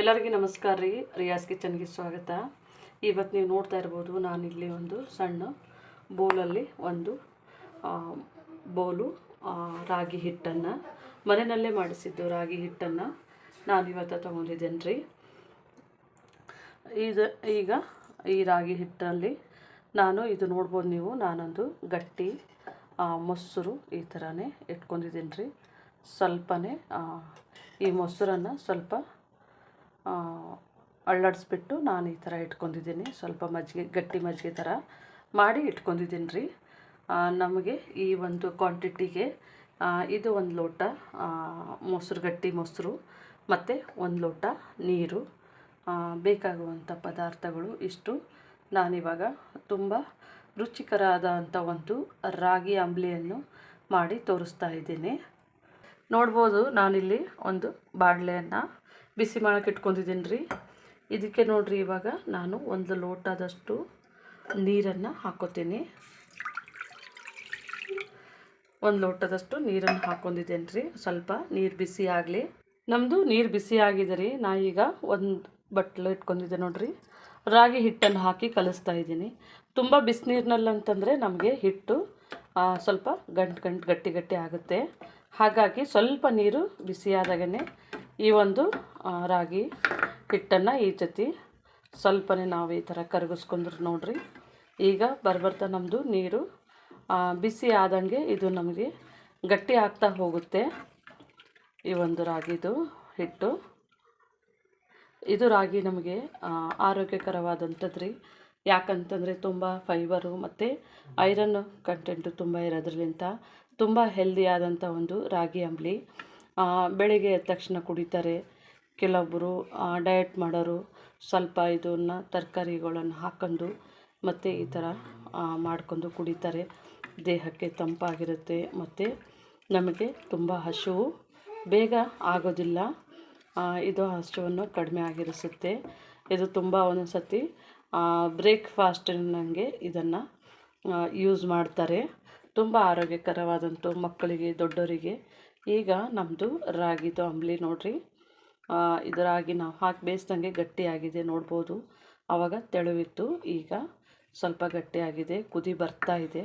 ಎಲ್ಲರಿಗೂ ನಮಸ್ಕಾರ ರೀ. ರಿಯಾಸ್ ಕಿಚನ್ಗೆ ಸ್ವಾಗತ. ಇವತ್ತು ನೀವು ನೋಡ್ತಾ ಇರ್ಬೋದು ನಾನಿಲ್ಲಿ ಒಂದು ಸಣ್ಣ ಬೌಲಲ್ಲಿ ಒಂದು ಬೌಲು ರಾಗಿ ಹಿಟ್ಟನ್ನು, ಮನೆಯಲ್ಲೇ ಮಾಡಿಸಿದ್ದು ರಾಗಿ ಹಿಟ್ಟನ್ನು ನಾನು ಇವತ್ತು ತೊಗೊಂಡಿದ್ದೇನೆ ರೀ. ಇದು, ಈಗ ಈ ರಾಗಿ ಹಿಟ್ಟಲ್ಲಿ ನಾನು ಇದು ನೋಡ್ಬೋದು ನೀವು, ನಾನೊಂದು ಗಟ್ಟಿ ಮೊಸರು ಈ ಥರನೇ ಇಟ್ಕೊಂಡಿದ್ದೀನಿ ರೀ. ಸ್ವಲ್ಪನೇ ಈ ಮೊಸರನ್ನು ಸ್ವಲ್ಪ ಅಳ್ಳಾಡಿಸ್ಬಿಟ್ಟು ನಾನು ಈ ಥರ ಇಟ್ಕೊಂಡಿದ್ದೀನಿ. ಸ್ವಲ್ಪ ಮಜ್ಜಿಗೆ, ಗಟ್ಟಿ ಮಜ್ಜಿಗೆ ಥರ ಮಾಡಿ ಇಟ್ಕೊಂಡಿದ್ದೀನಿ ರೀ. ನಮಗೆ ಈ ಒಂದು ಕ್ವಾಂಟಿಟಿಗೆ ಇದು ಒಂದು ಲೋಟ ಮೊಸರು, ಗಟ್ಟಿ ಮೊಸರು, ಮತ್ತು ಒಂದು ಲೋಟ ನೀರು ಬೇಕಾಗುವಂಥ ಪದಾರ್ಥಗಳು ಇಷ್ಟು. ನಾನಿವಾಗ ತುಂಬ ರುಚಿಕರವಾದಂಥ ಒಂದು ರಾಗಿ ಅಂಬ್ಲಿಯನ್ನು ಮಾಡಿ ತೋರಿಸ್ತಾ ಇದ್ದೀನಿ. ನೋಡ್ಬೋದು ನಾನಿಲ್ಲಿ ಒಂದು ಬಾಣಲೆಯನ್ನು ಬಿಸಿ ಮಾಡೋಕೆ ಇಟ್ಕೊಂಡಿದ್ದೀನಿ ರೀ ಇದಕ್ಕೆ ನೋಡಿರಿ ಇವಾಗ ನಾನು ಒಂದು ಲೋಟದಷ್ಟು ನೀರನ್ನು ಹಾಕೋತೀನಿ. ಒಂದು ಲೋಟದಷ್ಟು ನೀರನ್ನು ಹಾಕೊಂಡಿದ್ದೇನೆ ರೀ ಸ್ವಲ್ಪ ನೀರು ಬಿಸಿ ಆಗಲಿ. ನಮ್ಮದು ನೀರು ಬಿಸಿ ಆಗಿದೆ ರೀ. ನಾ ಈಗ ಒಂದು ಬಟ್ಲು ಇಟ್ಕೊಂಡಿದ್ದೆ ನೋಡಿರಿ. ರಾಗಿ ಹಿಟ್ಟನ್ನು ಹಾಕಿ ಕಲಿಸ್ತಾ ಇದ್ದೀನಿ. ತುಂಬ ಬಿಸಿನೀರಿನಲ್ಲಂತಂದರೆ ನಮಗೆ ಹಿಟ್ಟು ಸ್ವಲ್ಪ ಗಂಟು ಗಂಟು ಗಟ್ಟಿ ಗಟ್ಟಿ ಆಗುತ್ತೆ. ಹಾಗಾಗಿ ಸ್ವಲ್ಪ ನೀರು ಬಿಸಿಯಾದಾಗೇ ಈ ಒಂದು ರಾಗಿ ಹಿಟ್ಟನ್ನು ಈ ಜೊತೆ ಸ್ವಲ್ಪನೇ ನಾವು ಈ ಥರ ಕರಗಿಸ್ಕೊಂಡ್ರು ನೋಡ್ರಿ. ಈಗ ಬರ್ಬರ್ತಾ ನಮ್ಮದು ನೀರು ಬಿಸಿ ಆದಂಗೆ ಇದು ನಮಗೆ ಗಟ್ಟಿ ಆಗ್ತಾ ಹೋಗುತ್ತೆ. ಈ ಒಂದು ರಾಗಿದು ಹಿಟ್ಟು. ಇದು ರಾಗಿ ನಮಗೆ ಆರೋಗ್ಯಕರವಾದಂಥದ್ದು ರೀ ಯಾಕಂತಂದರೆ ತುಂಬ ಫೈಬರು ಮತ್ತು ಐರನ್ ಕಂಟೆಂಟು ತುಂಬ ಇರೋದ್ರಲಿಂತ ತುಂಬ ಹೆಲ್ದಿಯಾದಂಥ ಒಂದು ರಾಗಿ ಅಂಬ್ಲಿ. ಬೆಳಿಗ್ಗೆ ಎದ್ದ ತಕ್ಷಣ ಕುಡಿತಾರೆ. ಕೆಲವೊಬ್ಬರು ಡಯಟ್ ಮಾಡೋರು ಸ್ವಲ್ಪ ಇದನ್ನು, ತರಕಾರಿಗಳನ್ನು ಹಾಕೊಂಡು ಮತ್ತು ಈ ಥರ ಮಾಡ್ಕೊಂಡು ಕುಡಿತಾರೆ. ದೇಹಕ್ಕೆ ತಂಪಾಗಿರುತ್ತೆ ಮತ್ತು ನಮಗೆ ತುಂಬ ಹಸಿವು ಬೇಗ ಆಗೋದಿಲ್ಲ. ಇದು ಹಸಿವನ್ನು ಕಡಿಮೆ ಆಗಿರಿಸುತ್ತೆ. ಇದು ತುಂಬ ಒಂದೊಂದು ಸತಿ ಬ್ರೇಕ್ಫಾಸ್ಟಿನಂಗೆ ಇದನ್ನು ಯೂಸ್ ಮಾಡ್ತಾರೆ. ತುಂಬ ಆರೋಗ್ಯಕರವಾದಂಥ ಮಕ್ಕಳಿಗೆ ದೊಡ್ಡವರಿಗೆ ಈಗ ನಮ್ಮದು ರಾಗಿದು ಅಂಬ್ಲಿ ನೋಡ್ರಿ. ಇದು ರಾಗಿ ನಾವು ಹಾಕಿ ಬೇಯಿಸ್ದಂಗೆ ಗಟ್ಟಿಯಾಗಿದೆ ನೋಡ್ಬೋದು. ಆವಾಗ ತೆಳುವಿತ್ತು ಈಗ ಸ್ವಲ್ಪ ಗಟ್ಟಿಯಾಗಿದೆ ಕುದಿ ಬರ್ತಾ ಇದೆ.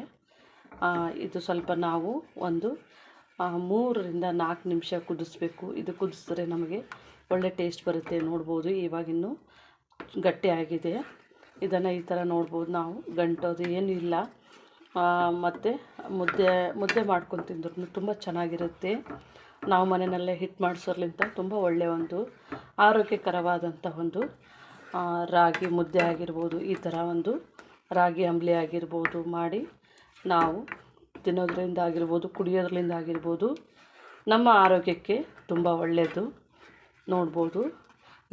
ಇದು ಸ್ವಲ್ಪ ನಾವು ಒಂದು ಮೂರರಿಂದ ನಾಲ್ಕು ನಿಮಿಷ ಕುದಿಸ್ಬೇಕು. ಇದು ಕುದಿಸಿದ್ರೆ ನಮಗೆ ಒಳ್ಳೆ ಟೇಸ್ಟ್ ಬರುತ್ತೆ ನೋಡ್ಬೋದು. ಇವಾಗಿನ್ನೂ ಗಟ್ಟಿಯಾಗಿದೆ ಇದನ್ನು ಈ ಥರ ನೋಡ್ಬೋದು ನಾವು. ಗಂಟೋದು ಏನೂ ಇಲ್ಲ. ಮತ್ತು ಮುದ್ದೆ ಮುದ್ದೆ ಮಾಡ್ಕೊಂಡು ತಿಂದ್ರು. ತುಂಬ ಚೆನ್ನಾಗಿರುತ್ತೆ. ನಾವು ಮನೆಯಲ್ಲೇ ಹಿಟ್ಟು ಮಾಡಿಸೋರ್ಲಿಂತ ತುಂಬ ಒಳ್ಳೆಯ ಒಂದು ಆರೋಗ್ಯಕರವಾದಂಥ ಒಂದು ರಾಗಿ ಮುದ್ದೆ ಆಗಿರ್ಬೋದು, ಈ ಥರ ಒಂದು ರಾಗಿ ಅಂಬ್ಲಿ ಆಗಿರ್ಬೋದು ಮಾಡಿ ನಾವು ತಿನ್ನೋದ್ರಿಂದ ಆಗಿರ್ಬೋದು, ಕುಡಿಯೋದ್ರಿಂದ ಆಗಿರ್ಬೋದು ನಮ್ಮ ಆರೋಗ್ಯಕ್ಕೆ ತುಂಬ ಒಳ್ಳೆಯದು ನೋಡ್ಬೋದು.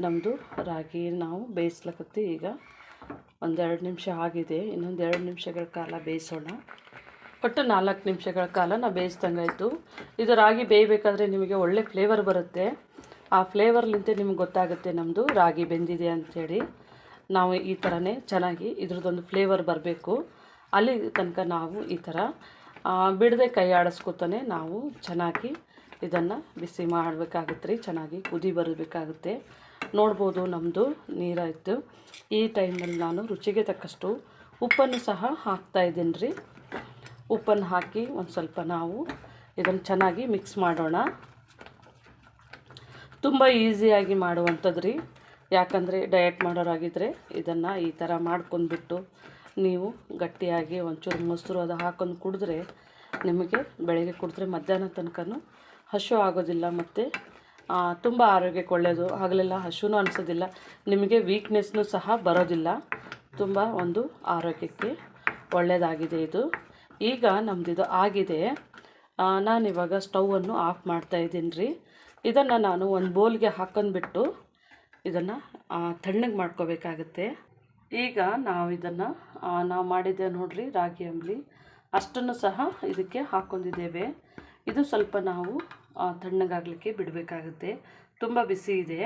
ನಮ್ಮದು ರಾಗಿ ನಾವು ಬೇಯಿಸ್ಲಕತ್ತಿ ಈಗ. ಒಂದೆರಡು ನಿಮಿಷ ಆಗಿದೆ ಇನ್ನೊಂದು ಎರಡು ನಿಮಿಷಗಳ ಕಾಲ ಬೇಯಿಸೋಣ. ಒಟ್ಟು ನಾಲ್ಕು ನಿಮಿಷಗಳ ಕಾಲ ನಾವು ಬೇಯಿಸ್ದಂಗಾಯ್ತು ಇದು ರಾಗಿ ಬೇಯಬೇಕಾದ್ರೆ ನಿಮಗೆ ಒಳ್ಳೆ ಫ್ಲೇವರ್ ಬರುತ್ತೆ. ಆ ಫ್ಲೇವರ್ಲಿಂತೆ ನಿಮ್ಗೆ ಗೊತ್ತಾಗುತ್ತೆ ನಮ್ಮದು ರಾಗಿ ಬೆಂದಿದೆ ಅಂಥೇಳಿ ನಾವು ಈ ಥರನೇ ಚೆನ್ನಾಗಿ ಇದ್ರದ್ದೊಂದು ಫ್ಲೇವರ್ ಬರಬೇಕು. ಅಲ್ಲಿ ತನಕ ನಾವು ಈ ಥರ ಬಿಡದೆ ಕೈ ಆಡಿಸ್ಕೊತಾನೆ ನಾವು ಚೆನ್ನಾಗಿ ಇದನ್ನು ಬಿಸಿ ಮಾಡಬೇಕಾಗುತ್ತೆ ರೀ, ಚೆನ್ನಾಗಿ ಕುದಿ ಬರಬೇಕಾಗುತ್ತೆ. ನೋಡ್ಬೋದು ನಮ್ಮದು ನೀರಾಯಿತು ಈ ಟೈಮಲ್ಲಿ ನಾನು ರುಚಿಗೆ ತಕ್ಕಷ್ಟು ಉಪ್ಪನ್ನು ಸಹ ಹಾಕ್ತಾ ಇದ್ದೀನಿ ರೀ ಉಪ್ಪನ್ನು ಹಾಕಿ ಒಂದು ಸ್ವಲ್ಪ ನಾವು ಇದನ್ನು ಚೆನ್ನಾಗಿ ಮಿಕ್ಸ್ ಮಾಡೋಣ. ತುಂಬ ಈಸಿಯಾಗಿ ಮಾಡುವಂಥದ್ದು ರೀ ಯಾಕಂದರೆ ಡಯಟ್ ಮಾಡೋರಾಗಿದ್ದರೆ ಇದನ್ನು ಈ ಥರ ಮಾಡ್ಕೊಂಡ್ಬಿಟ್ಟು ನೀವು ಗಟ್ಟಿಯಾಗಿ ಒಂಚೂರು ಮೊಸರು ಅದು ಹಾಕೊಂಡು ಕುಡಿದ್ರೆ ನಿಮಗೆ ಬೆಳಗ್ಗೆ ಕುಡಿದ್ರೆ ಮಧ್ಯಾಹ್ನ ತನಕನೂ ಹಸು ಆಗೋದಿಲ್ಲ ಮತ್ತು ತುಂಬ ಆರೋಗ್ಯಕ್ಕೆ ಒಳ್ಳೆಯದು ಹಾಗಲೆಲ್ಲ ಹಸುನೂ ಅನಿಸೋದಿಲ್ಲ. ನಿಮಗೆ ವೀಕ್ನೆಸ್ನು ಸಹ ಬರೋದಿಲ್ಲ. ತುಂಬ ಒಂದು ಆರೋಗ್ಯಕ್ಕೆ ಒಳ್ಳೆಯದಾಗಿದೆ ಇದು. ಈಗ ನಮ್ಮದಿದು ಆಗಿದೆ. ನಾನಿವಾಗ ಸ್ಟವನ್ನು ಆಫ್ ಮಾಡ್ತಾ ಇದ್ದೀನಿ ರೀ ಇದನ್ನು ನಾನು ಒಂದು ಬೌಲ್ಗೆ ಹಾಕೊಂಡ್ಬಿಟ್ಟು ಇದನ್ನು ತಣ್ಣಗೆ ಮಾಡ್ಕೋಬೇಕಾಗತ್ತೆ. ಈಗ ನಾವು ಇದನ್ನು ನಾವು ಮಾಡಿದ್ದೆ ನೋಡ್ರಿ ರಾಗಿ ಅಂಬ್ಲಿ. ಅಷ್ಟನ್ನು ಸಹ ಇದಕ್ಕೆ ಹಾಕ್ಕೊಂಡಿದ್ದೇವೆ ಇದು ಸ್ವಲ್ಪ ನಾವು ತಣ್ಣಗಾಗಲಿಕ್ಕೆ ಬಿಡಬೇಕಾಗುತ್ತೆ. ತುಂಬ ಬಿಸಿ ಇದೆ.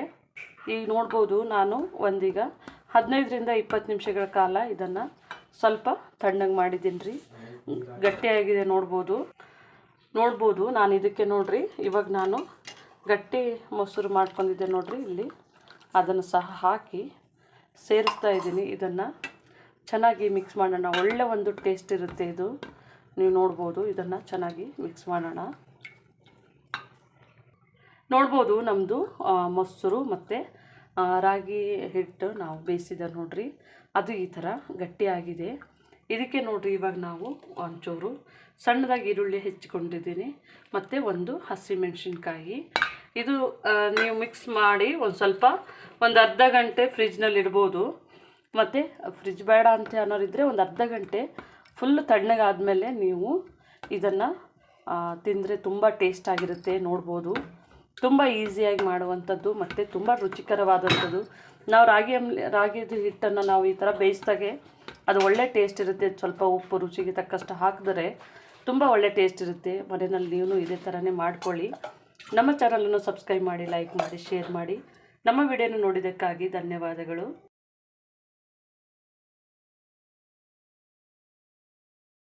ಈಗ ನೋಡ್ಬೋದು ನಾನು ಒಂದೀಗ ಹದಿನೈದರಿಂದ ಇಪ್ಪತ್ತು ನಿಮಿಷಗಳ ಕಾಲ ಇದನ್ನು ಸ್ವಲ್ಪ ತಣ್ಣಗೆ ಮಾಡಿದ್ದೀನಿ ರೀ ಗಟ್ಟಿಯಾಗಿದೆ ನೋಡ್ಬೋದು. ನೋಡ್ಬೋದು ನಾನು ಇದಕ್ಕೆ ನೋಡ್ರಿ, ಇವಾಗ ನಾನು ಗಟ್ಟಿ ಮೊಸರು ಮಾಡ್ಕೊಂಡಿದ್ದೆ ನೋಡ್ರಿ ಇಲ್ಲಿ. ಅದನ್ನು ಸಹ ಹಾಕಿ ಸೇರಿಸ್ತಾ ಇದ್ದೀನಿ. ಇದನ್ನು ಚೆನ್ನಾಗಿ ಮಿಕ್ಸ್ ಮಾಡೋಣ. ಒಳ್ಳೆ ಒಂದು ಟೇಸ್ಟ್ ಇರುತ್ತೆ ಇದು. ನೀವು ನೋಡ್ಬೋದು, ಇದನ್ನು ಚೆನ್ನಾಗಿ ಮಿಕ್ಸ್ ಮಾಡೋಣ. ನೋಡ್ಬೋದು ನಮ್ಮದು ಮೊಸರು ಮತ್ತು ರಾಗಿ ಹಿಟ್ಟು ನಾವು ಬೇಯಿಸಿದ ನೋಡ್ರಿ. ಅದು ಈ ಥರ ಗಟ್ಟಿಯಾಗಿದೆ. ಇದಕ್ಕೆ ನೋಡ್ರಿ ಇವಾಗ ನಾವು ಒಂಚೂರು ಸಣ್ಣದಾಗಿ ಈರುಳ್ಳಿ ಹೆಚ್ಚಿಕೊಂಡಿದ್ದೀನಿ. ಮತ್ತು ಒಂದು ಹಸಿಮೆಣಸಿನ್ಕಾಯಿ. ಇದು ನೀವು ಮಿಕ್ಸ್ ಮಾಡಿ ಒಂದು ಸ್ವಲ್ಪ, ಒಂದು ಅರ್ಧ ಗಂಟೆ ಫ್ರಿಜ್ನಲ್ಲಿ ಇಡ್ಬೋದು ಮತ್ತು ಫ್ರಿಜ್ ಬೇಡ ಅಂತ ಅನ್ನೋರಿದ್ದರೆ ಒಂದು ಅರ್ಧ ಗಂಟೆ ಫುಲ್ ತಣ್ಣಗಾದಮೇಲೆ ನೀವು ಇದನ್ನು ತಿಂದರೆ ತುಂಬ ಟೇಸ್ಟ್ ಆಗಿರುತ್ತೆ, ನೋಡ್ಬೋದು. ತುಂಬ ಈಸಿಯಾಗಿ ಮಾಡುವಂಥದ್ದು ಮತ್ತು ತುಂಬ ರುಚಿಕರವಾದಂಥದ್ದು. ನಾವು ರಾಗಿ ರಾಗಿದು ಹಿಟ್ಟನ್ನು ನಾವು ಈ ಥರ ಬೇಯಿಸ್ದಾಗೆ ಅದು ಒಳ್ಳೆ ಟೇಸ್ಟ್ ಇರುತ್ತೆ. ಸ್ವಲ್ಪ ಉಪ್ಪು, ರುಚಿಗೆ ತಕ್ಕಷ್ಟು ಹಾಕಿದರೆ ತುಂಬ ಒಳ್ಳೆ ಟೇಸ್ಟ್ ಇರುತ್ತೆ. ಮನೆಯಲ್ಲಿ ನೀವು ಇದೇ ಥರನೇ ಮಾಡ್ಕೊಳ್ಳಿ. ನಮ್ಮ ಚಾನಲನ್ನು ಸಬ್ಸ್ಕ್ರೈಬ್ ಮಾಡಿ ಲೈಕ್ ಮಾಡಿ ಶೇರ್ ಮಾಡಿ. ನಮ್ಮ ವಿಡಿಯೋನ ನೋಡಿದ್ದಕ್ಕಾಗಿ ಧನ್ಯವಾದಗಳು.